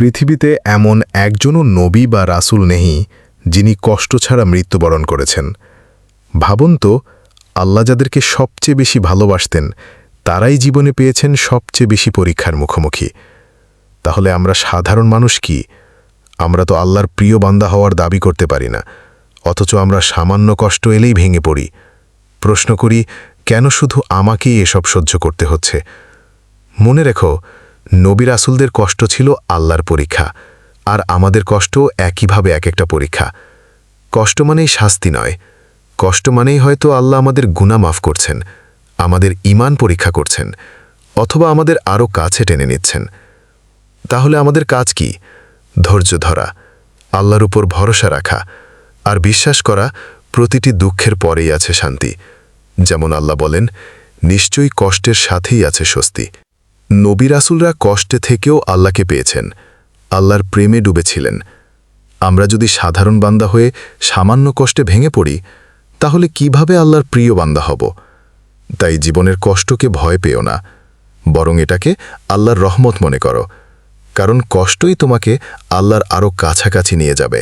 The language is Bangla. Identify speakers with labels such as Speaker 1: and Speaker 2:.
Speaker 1: পৃথিবীতে এমন একজনও নবী বা রাসূল নেহি যিনি কষ্ট ছাড়া মৃত্যুবরণ করেছেন। ভাবুন তো, আল্লাহ যাদেরকে সবচেয়ে বেশি ভালোবাসতেন, তারাই জীবনে পেয়েছেন সবচেয়ে বেশি পরীক্ষার মুখোমুখি। তাহলে আমরা সাধারণ মানুষ কি? আমরা তো আল্লাহর প্রিয় বান্দা হওয়ার দাবি করতে পারি না, অথচ আমরা সামান্য কষ্ট এলেই ভেঙে পড়ি। প্রশ্ন করি, কেন শুধু আমাকেই এসব সহ্য করতে হচ্ছে? মনে রেখো নবী রাসুলদের কষ্ট ছিল আল্লাহর পরীক্ষা, আর আমাদের কষ্ট একইভাবে এক একটা পরীক্ষা। কষ্ট মানেই শাস্তি নয়। কষ্ট মানেই হয়তো আল্লাহ আমাদের গুণা মাফ করছেন, আমাদের ইমান পরীক্ষা করছেন, অথবা আমাদের আরও কাছে টেনে নিচ্ছেন। তাহলে আমাদের কাজ কি? ধৈর্য ধরা, আল্লাহর উপর ভরসা রাখা, আর বিশ্বাস করা প্রতিটি দুঃখের পরেই আছে শান্তি। যেমন আল্লাহ বলেন, নিশ্চয়ই কষ্টের সাথেই আছে স্বস্তি। নবী রাসুলরা কষ্টে থেকেও আল্লাহকে পেয়েছেন, আল্লাহর প্রেমে ডুবেছিলেন। আমরা যদি সাধারণ বান্দা হয়ে সামান্য কষ্টে ভেঙে পড়ি, তাহলে কীভাবে আল্লাহর প্রিয় বান্দা হব? তাই জীবনের কষ্টকে ভয় পেও না, বরং এটাকে আল্লাহর রহমত মনে করো, কারণ কষ্টই তোমাকে আল্লাহর আরও কাছাকাছি নিয়ে যাবে।